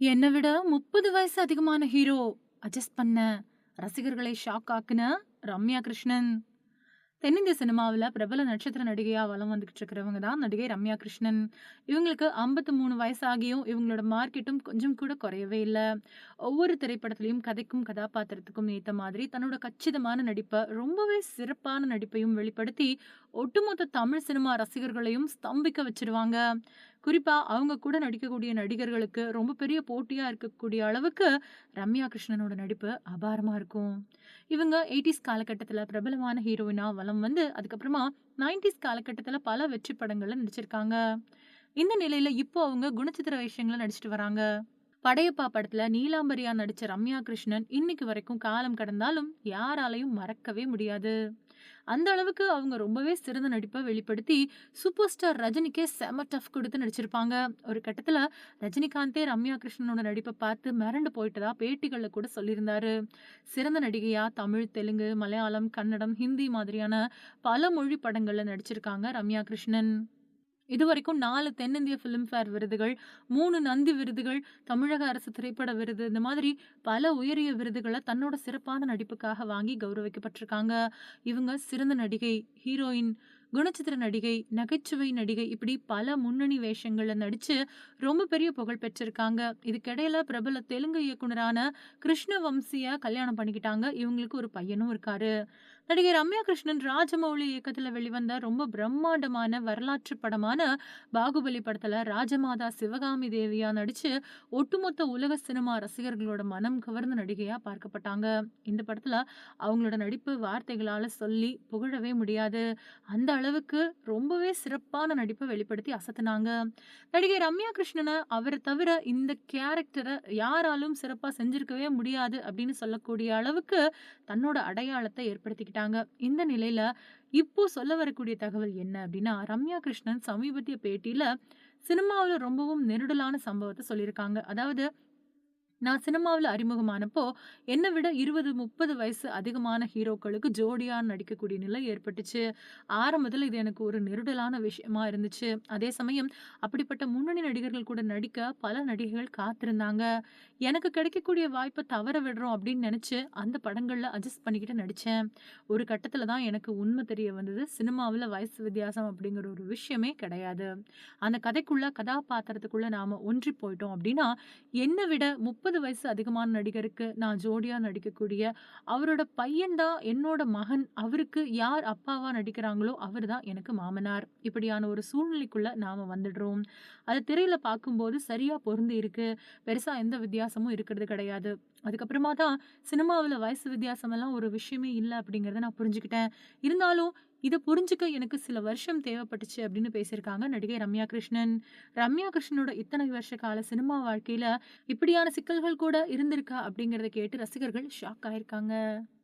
என்னை விட 30 வயசு அதிகமான ஹீரோ அட்ஜஸ்ட் பண்ண ரசிகர்களை ஷாக் ஆக்குன ரம்யா கிருஷ்ணன். தென்னிந்திய சினிமாவில் பிரபல நட்சத்திர நடிகையாக வளம் வந்துக்கிட்டு இருக்கிறவங்க தான் நடிகை ரம்யா கிருஷ்ணன். இவங்களுக்கு 53 வயசாகியும் இவங்களோட மார்க்கெட்டும் கொஞ்சம் கூட குறையவே இல்லை. ஒவ்வொரு திரைப்படத்துலையும் கதைக்கும், கதாபாத்திரத்துக்கும் ஏற்ற மாதிரி தன்னோட கச்சிதமான நடிப்பை ரொம்பவே சிறப்பான நடிப்பையும் வெளிப்படுத்தி, ஒட்டுமொத்த தமிழ் சினிமா ரசிகர்களையும் ஸ்தம்பிக்க வச்சிருவாங்க. குறிப்பாக அவங்க கூட நடிக்கக்கூடிய நடிகர்களுக்கு ரொம்ப பெரிய போட்டியாக இருக்கக்கூடிய அளவுக்கு ரம்யா கிருஷ்ணனோட நடிப்பு அபாரமாக இருக்கும். இவங்க எயிட்டிஸ் காலகட்டத்தில் பிரபலமான ஹீரோயினா வலம் வந்து, அதுக்கப்புறமா நைன்டிஸ் காலகட்டத்தில் பல வெற்றி படங்களில் நடிச்சிருக்காங்க. இந்த நிலையில் இப்போ அவங்க குணச்சித்திர விஷயங்களை நடிச்சுட்டு வராங்க. படையப்பா படத்துல நீலாம்பரியா நடிச்ச ரம்யா கிருஷ்ணன் இன்னைக்கு வரைக்கும் காலம் கடந்தாலும் யாராலையும் மறக்கவே முடியாது. அந்த அளவுக்கு அவங்க ரொம்பவே சிறந்த நடிப்பை வெளிப்படுத்தி, சூப்பர் ஸ்டார் ரஜினிக்கே செம டஃப் கொடுத்து நடிச்சிருப்பாங்க. ஒரு கட்டத்தில் ரஜினிகாந்தே ரம்யா கிருஷ்ணனோட நடிப்பை பார்த்து மிரண்டு போயிட்டதா பேட்டிகளில் கூட சொல்லியிருந்தாரு. சிறந்த நடிகையா தமிழ், தெலுங்கு, மலையாளம், கன்னடம், ஹிந்தி மாதிரியான பல மொழி படங்களில் நடிச்சிருக்காங்க ரம்யா கிருஷ்ணன். இதுவரைக்கும் நாலு தென்னிந்திய ஃபிலிம்ஃபேர் விருதுகள், மூணு நந்தி விருதுகள், தமிழக அரசு திரைப்பட விருது இந்த மாதிரி பல உயரிய விருதுகளை தன்னோட சிறப்பான நடிப்புக்காக வாங்கி கௌரவிக்கப்பட்டிருக்காங்க. இவங்க சிறந்த நடிகை, ஹீரோயின், குணச்சித்திர நடிகை, நகைச்சுவை நடிகை இப்படி பல முன்னணி வேஷங்கள்ல நடிச்சு ரொம்ப பெரிய புகழ் பெற்றிருக்காங்க. இதுக்கிடையில பிரபல தெலுங்கு இயக்குனரான கிருஷ்ணவம்சிய கல்யாணம் பண்ணிக்கிட்டாங்க. இவங்களுக்கு ஒரு பையனும் இருக்காரு. நடிகை ரம்யா கிருஷ்ணன் ராஜமௌலி இயக்கத்தில் வெளிவந்த ரொம்ப பிரம்மாண்டமான வரலாற்று படமான பாகுபலி படத்தில் ராஜமாதா சிவகாமி தேவியா நடிச்சு, ஒட்டுமொத்த உலக சினிமா ரசிகர்களோட மனம் கவர்ந்த நடிகையா பார்க்கப்பட்டாங்க. இந்த படத்தில் அவங்களோட நடிப்பு வார்த்தைகளால சொல்லி புகழவே முடியாது. அந்த அளவுக்கு ரொம்பவே சிறப்பான நடிப்பை வெளிப்படுத்தி அசத்துனாங்க. நடிகை ரம்யா கிருஷ்ணனை அவரை தவிர இந்த கேரக்டரை யாராலும் சிறப்பாக செஞ்சிருக்கவே முடியாது அப்படின்னு சொல்லக்கூடிய அளவுக்கு தன்னோட அடையாளத்தை ஏற்படுத்திக்கிட்டாங்க. இந்த நிலையில இப்போ சொல்ல வரக்கூடிய தகவல் என்ன அப்படின்னா, ரம்யா கிருஷ்ணன் சமீபத்திய பேட்டியில சினிமாவில் ரொம்பவும் நெருடலான சம்பவத்தை சொல்லியிருக்காங்க. அதாவது நான் சினிமாவில் அறிமுகமானப்போ, என்னை விட 20, 30 வயசு அதிகமான ஹீரோக்களுக்கு ஜோடியாக நடிக்கக்கூடிய நிலை ஏற்பட்டுச்சு. ஆரம்பத்தில் இது எனக்கு ஒரு நெருடலான விஷயமா இருந்துச்சு. அதே சமயம் அப்படிப்பட்ட முன்னணி நடிகர்கள் கூட நடிக்க பல நடிகைகள் காத்திருந்தாங்க. எனக்கு கிடைக்கக்கூடிய வாய்ப்பை தவற விடுறோம் அப்படின்னு நினச்சி அந்த படங்களில் அட்ஜஸ்ட் பண்ணிக்கிட்டு நடித்தேன் ஒரு கட்டத்தில் தான் எனக்கு உண்மை தெரிய வந்தது. சினிமாவில் வயசு வித்தியாசம் அப்படிங்கிற ஒரு விஷயமே கிடையாது. அந்த கதைக்குள்ள, கதாபாத்திரத்துக்குள்ளே நாம் ஒன்றி போயிட்டோம் அப்படின்னா, என்னை விட 30 வயசு அதிகமான நடிகருக்கு நான் ஜோடியாக நடிக்கக்கூடிய அவரோட பையன் தான் என்னோட மகன். அவருக்கு யார் அப்பாவாக நடிக்கிறாங்களோ அவர் தான் எனக்கு மாமனார். இப்படியான ஒரு சூழ்நிலைக்குள்ளே நாம் வந்துடுறோம். அது திரையில் பார்க்கும்போது சரியாக பொருந்தி இருக்கு. பெருசாக எந்த வித்தியாசமும் இருக்கிறது கிடையாது. அதுக்கப்புறமா தான் சினிமாவில் வயசு வித்தியாசமெல்லாம் ஒரு விஷயமே இல்லை அப்படிங்கிறத நான் புரிஞ்சுக்கிட்டேன். இருந்தாலும் இதை புரிஞ்சுக்க எனக்கு சில வருஷம் தேவைப்பட்டுச்சு அப்படின்னு பேசியிருக்காங்க நடிகை ரம்யா கிருஷ்ணன். ரம்யா கிருஷ்ணனோட இத்தனை வருஷ கால சினிமா வாழ்க்கையில இப்படியான சிக்கல்கள் கூட இருந்திருக்கா அப்படிங்கிறத கேட்டு ரசிகர்கள் ஷாக் ஆயிருக்காங்க.